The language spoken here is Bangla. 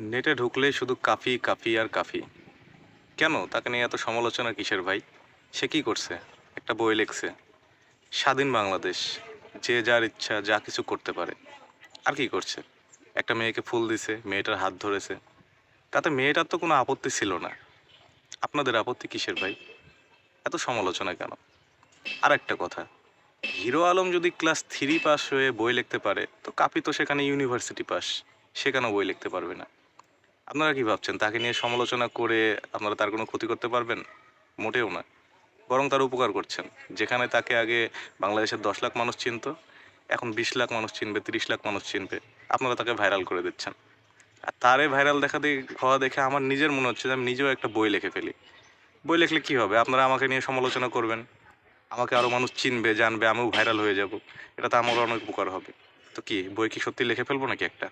নেটে ঢুকলেই শুধু কাফি কাফি আর কাফি। কেন? তাকে নিয়ে এত সমালোচনা কিসের ভাই? সে কি করছে? একটা বই লিখছে। স্বাধীন বাংলাদেশ, যে যার ইচ্ছা, যা কিছু করতে পারে। আর কি করছে? একটা মেয়েকে ফুল দিছে, মেয়েটার হাত ধরেছে। তাতে মেয়েটার তো কোনো আপত্তি ছিল না। আপনাদের আপত্তি কিসের ভাই? এত সমালোচনা কেন? আর একটা কথা, হিরো আলম যদি ক্লাস থ্রি পাস হয়ে বই লিখতে পারে, তো কাপি তো সেখানে ইউনিভার্সিটি পাস। সে কেন বই লিখতে পারবে না? আপনারা কি ভাবছেন, তাকে নিয়ে সমালোচনা করে আপনারা তার কোনো ক্ষতি করতে পারবেন? মোটেও না। বরং তার উপকার করছেন। যেখানে তাকে আগে বাংলাদেশের দশ লাখ মানুষ চিনত, এখন বিশ লাখ মানুষ চিনবে, তিরিশ লাখ মানুষ চিনবে। আপনারা তাকে ভাইরাল করে দিচ্ছেন। আর তারে ভাইরাল দেখা দিয়ে হওয়া দেখে আমার নিজের মনে হচ্ছে যে আমি নিজেও একটা বই লিখে ফেলি। বই লিখলে কি হবে? আপনারা আমাকে নিয়ে সমালোচনা করবেন। আমাকে আরও মানুষ চিনবে, জানবে, আমিও ভাইরাল হয়ে যাব। এটা তো আমারও অনেক উপকার হবে। তো কি, বই কি সত্যি লিখে ফেলব নাকি একটা?